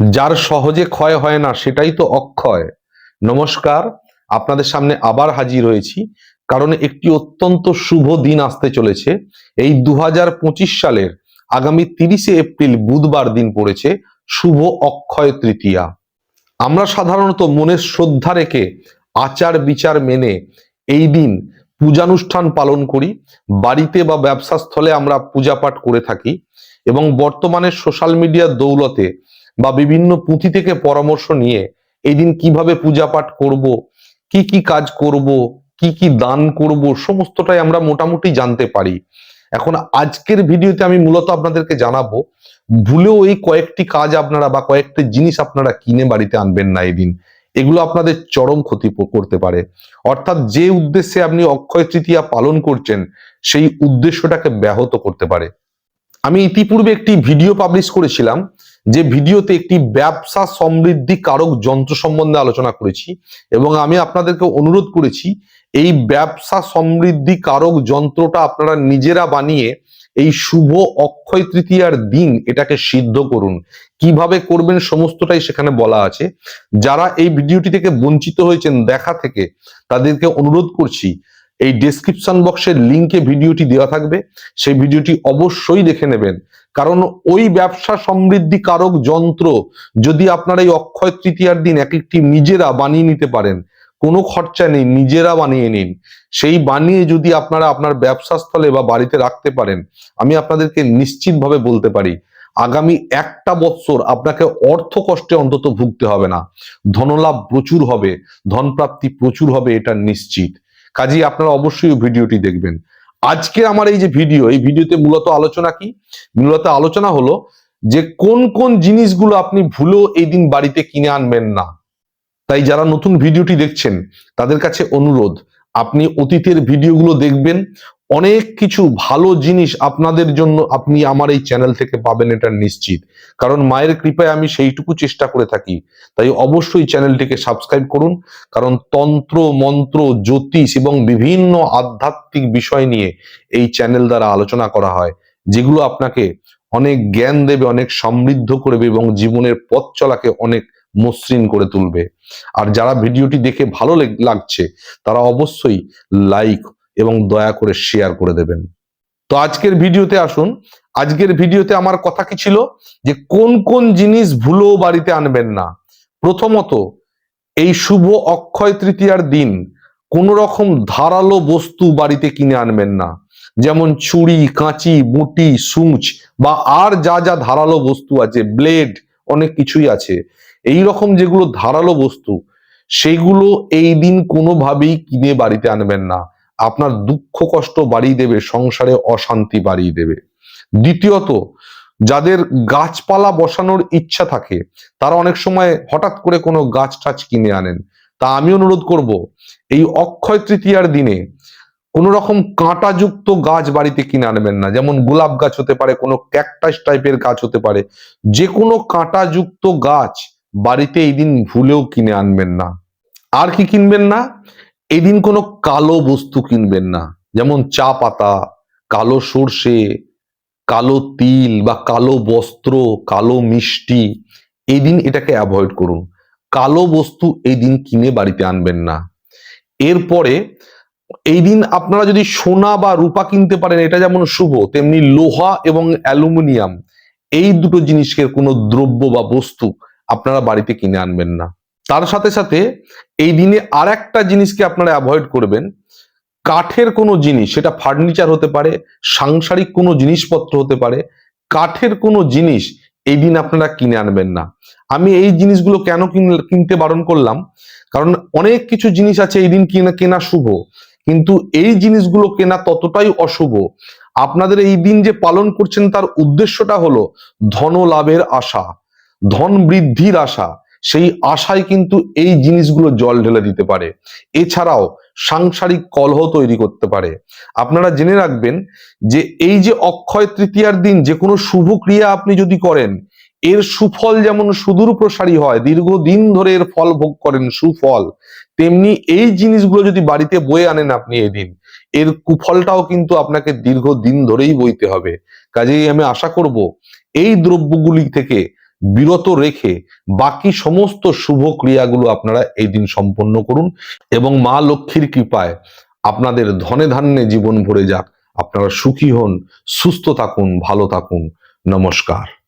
যার সহজে ক্ষয় হয় না, সেটাই তো অক্ষয়। নমস্কার, আপনাদের সামনে আবার হাজির হয়েছি, কারণ একটি অত্যন্ত শুভ দিন আসতে চলেছে। এই দু হাজার পঁচিশ সালের আগামী তিরিশে এপ্রিল বুধবার দিন পড়েছে শুভ অক্ষয় তৃতীয়া। আমরা সাধারণত মনের শ্রদ্ধা রেখে আচার বিচার মেনে এই দিন পূজানুষ্ঠান পালন করি। বাড়িতে বা ব্যবসা স্থলে আমরা পূজা পাঠ করে থাকি এবং বর্তমানে সোশ্যাল মিডিয়ার দৌলতে বা বিভিন্ন পুঁথি থেকে পরামর্শ নিয়ে এই দিন কীভাবে পূজা পাঠ করব, কি কি কাজ করব, কি কি দান করব, সমস্তটাই আমরা মোটামুটি জানতে পারি। এখন আজকের ভিডিওতে আমি মূলত আপনাদেরকে জানাব, ভুলেও এই কয়েকটি কাজ আপনারা বা কয়েকটি জিনিস আপনারা কিনে বাড়িতে আনবেন না এই দিন। এগুলো আপনাদের চরম ক্ষতি করতে পারে। অর্থাৎ যে উদ্দেশ্যে আপনি অক্ষয় তৃতীয়া পালন করছেন, সেই উদ্দেশ্যটাকে ব্যাহত করতে পারে। আমি ইতিপূর্বে একটি ভিডিও পাবলিশ করেছিলাম, যে ভিডিওতে একটি ব্যবসা সমৃদ্ধি কারক যন্ত্র সম্বন্ধে আলোচনা করেছি এবং আমি আপনাদেরকে অনুরোধ করেছি, এই ব্যবসা সমৃদ্ধি কারক যন্ত্রটা আপনারা নিজেরা বানিয়ে এই শুভ অক্ষয় তৃতীয়ার দিন এটাকে সিদ্ধ করুন। কীভাবে করবেন সমস্তটাই সেখানে বলা আছে। যারা এই ভিডিওটি থেকে বঞ্চিত হয়েছেন দেখা থেকে, তাদেরকে অনুরোধ করছি এই ডেসক্রিপশন বক্সের লিংকে ভিডিওটি দেওয়া থাকবে। সেই ভিডিওটি অবশ্যই দেখে নেবেন। কারণ ওই ব্যবসা সমৃদ্ধি কারক যন্ত্র যদি আপনারা এই অক্ষয় তৃতীয়ার দিন এক একটি নিজেরা বানিয়ে নিতে পারেন, কোনো খরচা নেই, নিজেরা বানিয়ে নিন। সেই বানিয়ে যদি আপনারা আপনার ব্যবসা স্থলে বা বাড়িতে রাখতে পারেন, আমি আপনাদেরকে নিশ্চিতভাবে বলতে পারি, আগামী একটা বৎসর আপনাকে অর্থ কষ্টে অন্তত ভুগতে হবে না। ধনলাভ প্রচুর হবে, ধনপ্রাপ্তি প্রচুর হবে, এটা নিশ্চিত। কাজেই আপনারা অবশ্যই ভিডিওটি দেখবেন। আজকে আমার এই যে ভিডিও, এই ভিডিওতে মূলত আলোচনা কি? মূলত আলোচনা হলো যে কোন কোন জিনিসগুলো আপনি ভুলেও এই দিন বাড়িতে কিনে আনবেন না। তাই যারা নতুন ভিডিওটি দেখছেন, তাদের কাছে অনুরোধ, আপনি অতীতের ভিডিওগুলো দেখবেন অনেক কিছু ভালো জিনিস আপনাদের জন্য আপনি আমার এই চ্যানেল থেকে পাবেন, এটা নিশ্চিত। কারণ মায়ের কৃপায় আমি সেইটুকু চেষ্টা করে থাকি। তাই অবশ্যই চ্যানেলটিকে সাবস্ক্রাইব করুন। কারণ তন্ত্র, মন্ত্র, জ্যোতিষ এবং বিভিন্ন আধ্যাত্মিক বিষয় নিয়ে এই চ্যানেল দ্বারা আলোচনা করা হয়, যেগুলো আপনাকে অনেক জ্ঞান দেবে, অনেক সমৃদ্ধ করবে এবং জীবনের পথ চলাকে অনেক মসৃণ করে তুলবে। আর যারা ভিডিওটি দেখে ভালো লেগ- লাগছে, তারা অবশ্যই লাইক এবং দয়া করে শেয়ার করে দেবেন। তো আজকের ভিডিওতে আসুন, আজকের ভিডিওতে আমার কথা কি ছিল? যে কোন কোন জিনিস ভুলেও বাড়িতে আনবেন না। প্রথমত, এই শুভ অক্ষয় তৃতীয়ার দিন কোন রকম ধারালো বস্তু বাড়িতে কিনে আনবেন না। যেমন ছুরি, কাঁচি, বুটি, সূচ বা আর যা যা ধারালো বস্তু আছে, ব্লেড, অনেক কিছুই আছে। এই রকম যেগুলো ধারালো বস্তু, সেগুলো এই দিন কোনোভাবেই কিনে বাড়িতে আনবেন না। আপনার দুঃখ কষ্ট বাড়িয়ে দেবে, সংসারে অশান্তি বাড়িয়ে দেবে। দ্বিতীয়ত, যাদের গাছপালা বসানোর ইচ্ছা থাকে, তারা অনেক সময় হঠাৎ করে কোনো গাছ টাছ কিনে আনেন। তা আমি অনুরোধ করব, এই অক্ষয় তৃতীয়ার দিনে কোন রকম কাঁটাযুক্ত গাছ বাড়িতে কিনে আনবেন না। যেমন গোলাপ গাছ হতে পারে, কোনো ক্যাকটাস টাইপের গাছ হতে পারে। যে কোনো কাঁটাযুক্ত গাছ বাড়িতে এই দিন ভুলেও কিনে আনবেন না। আর কি কিনবেন না? এদিন কোনো কালো বস্তু কিনবেন না। যেমন চা পাতা, কালো সর্ষে, কালো তিল বা কালো বস্ত্র, কালো মিষ্টি এই দিন এটাকে অ্যাভয়েড করুন। কালো বস্তু এই দিন কিনে বাড়িতে আনবেন না। এরপরে এই দিন আপনারা যদি সোনা বা রূপা কিনতে পারেন, এটা যেমন শুভ, তেমনি লোহা এবং অ্যালুমিনিয়াম, এই দুটো জিনিসের কোনো দ্রব্য বা বস্তু আপনারা বাড়িতে কিনে আনবেন না। তার সাথে সাথে এই দিনে আর একটা জিনিসকে আপনারা অ্যাভয়েড করবেন। কাঠের কোনো জিনিস, সেটা ফার্নিচার হতে পারে, সাংসারিক কোনো জিনিসপত্র হতে পারে, কাঠের কোনো জিনিস এই দিন আপনারা কিনে আনবেন না। আমি এই জিনিসগুলো কেন কিন- কিনতে বারণ করলাম? কারণ অনেক কিছু জিনিস আছে এই দিন কিনা, কেনা শুভ, কিন্তু এই জিনিসগুলো কেনা ততটাই অশুভ। আপনাদের এই দিন যে পালন করছেন তার উদ্দেশ্যটা হলো ধন লাভের আশা, ধন বৃদ্ধির আশা। সেই আশায় কিন্তু এই জিনিসগুলো জল ঢেলে দিতে পারে। এছাড়াও সাংসারিক কলহ তৈরি করতে পারে। আপনারা জেনে রাখবেন যে এই যে অক্ষয় তৃতীয়ার দিন যে কোনো শুভ ক্রিয়া আপনি যদি করেন, এর সুফল যেমন সুদূর প্রসারী হয়, দীর্ঘদিন ধরে এর ফল ভোগ করেন সুফল, তেমনি এই জিনিসগুলো যদি বাড়িতে বয়ে আনেন আপনি এই দিন এর কুফলটাও কিন্তু আপনাকে দীর্ঘদিন ধরেই বইতে হবে। কাজেই আমি আশা করব, এই দ্রব্যগুলি থেকে বিরত রেখে বাকি সমস্ত শুভ ক্রিয়াগুলো আপনারা এই দিন সম্পন্ন করুন এবং মা লক্ষ্মীর কৃপায় আপনাদের ধনে ধান্যে জীবন ভরে যাক। আপনারা সুখী হন, সুস্থ থাকুন, ভালো থাকুন। নমস্কার।